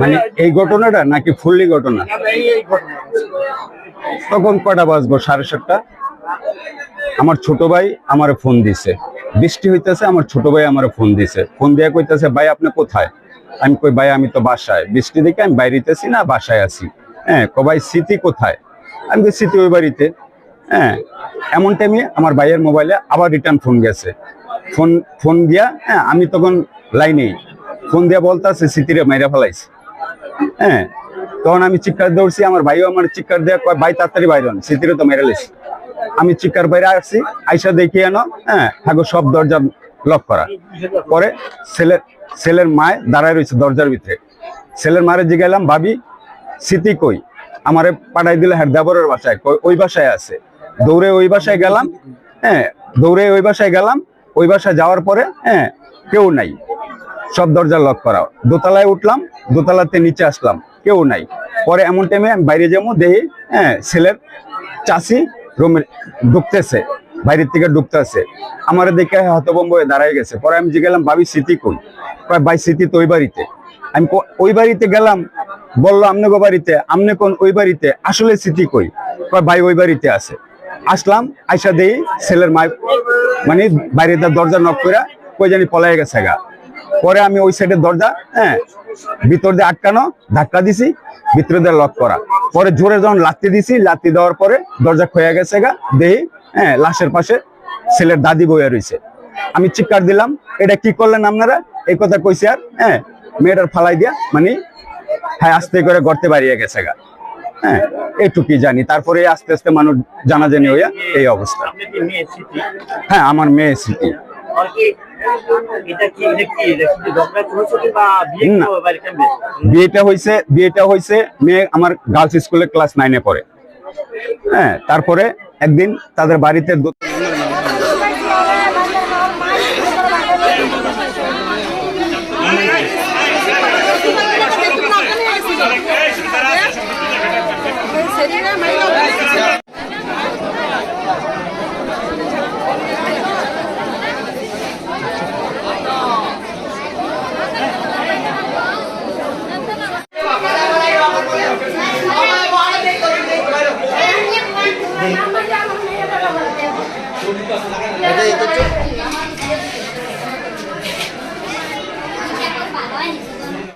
মানে এই ঘটনাটা নাকি ফুললি ঘটনা। তখন কটা বাজবো? সাড়ে সাতটা? আমার ছোট ভাই আমার ফোন দিছে। বৃষ্টি হইতেছে, আমার ছোট ভাই আমার ফোন দিছে। ফোন দিয়ে কইতেছে, ভাই, আপনি কোথায়? আমি কই, ভাই, আমি তো বাসায়। বৃষ্টি দেখে আমি বাইরেতেছি না, বাসায় আছি। হ্যাঁ ক, ভাই, স্মৃতি কোথায়? আমি কই, স্মৃতি ওই বাড়িতে। হ্যাঁ এমন টাইমে আমার ভাইয়ের মোবাইলে আবার রিটার্ন ফোন গেছে। ফোন ফোন দিয়া হ্যাঁ আমি তখন লাইনেই ফোন দিয়া বলতেছে স্মৃতিরে মাইরা ফেলাইছে। হ্যাঁ তখন আমি চিৎকার দৌড়ছি আমার ভাইও আমার চিৎকার দেওয়া ভাই, তাড়াতাড়ি বাইরে হন স্মৃতিরে তো মেরে লেছি আমি চিকার বাইরে আসছি, আইসা দেখি এনো হ্যাঁ থাকো সব দরজা লক করা। পরে ছেলের ছেলের মায় দাঁড়ায় রয়েছে দরজার ভিতরে। ছেলের মারে জিগাইলাম, ভাবি, স্মৃতি কই? আমারে পাঠাই দিলে হ্যাঁ দেবরের বাসায়। কই ওই বাসায় আছে। দৌড়ে ওই বাসায় গেলাম হ্যাঁ দৌড়ে ওই বাসায় গেলাম। ওই বাসায় যাওয়ার পরে হ্যাঁ কেউ নাই। সব দরজা লক করা। দোতলায় উঠলাম, দোতলাতে নিচে আসলাম, কেউ নাই। পরে এমন টাইমে আমি বাইরে যাব, দেখি হ্যাঁ ছেলের চাষি রুমে ঢুকতেছে, বাইরের থেকে ঢুকতেছে। আমার দেখে হতবম্ব হয়ে দাঁড়ায় গেছে। পরে আমি যে গেলাম, ভাবি, স্মৃতি কই? কয়, ভাই, স্মৃতি তো ওই বাড়িতে। আমি ওই বাড়িতে গেলাম। বলল, আমনে গো বাড়িতে? আমনে কোন, ওই বাড়িতে। আসলে স্মৃতি কই? কয়, ভাই, ওই বাড়িতে আছে। আসলাম, আইসা দেই ছেলের মায় মানে বাইরে দরজা নক করে কই জানি পলাই গেছে গা। পরে আমি ওই সাইডের দরজা হ্যাঁ ভিতর দিয়ে আটকানো, ধাক্কা দিছি, ভিতরে দিয়ে লক করা। পরে জোরে যখন লাত্তি দিছি লাত্তি দেওয়ার পরে দরজা খোয়া গেছে গা, দেহি হ্যাঁ লাশের পাশে ছেলের দাদি বইয়া রয়েছে আমি চিৎকার দিলাম, এটা কি করলেন আপনারা? এই কথা কইছি আর হ্যাঁ মেয়েটার ফালাই দিয়া মানে হ্যাঁ আস্তে করে গড়তে বাড়িয়ে গেছে গা। হ্যাঁ এইটুকুই জানি। তারপরে আস্তে আস্তে মানুষ জানাজানি হইয়া এই অবস্থা। হ্যাঁ আমার মেয়ে স্মৃতি। বিয়েটা হয়েছে বিয়েটা হয়েছে মেয়ে আমার গার্লস স্কুলে ক্লাস নাইনে পড়ে। হ্যাঁ তারপরে একদিন তাদের বাড়িতে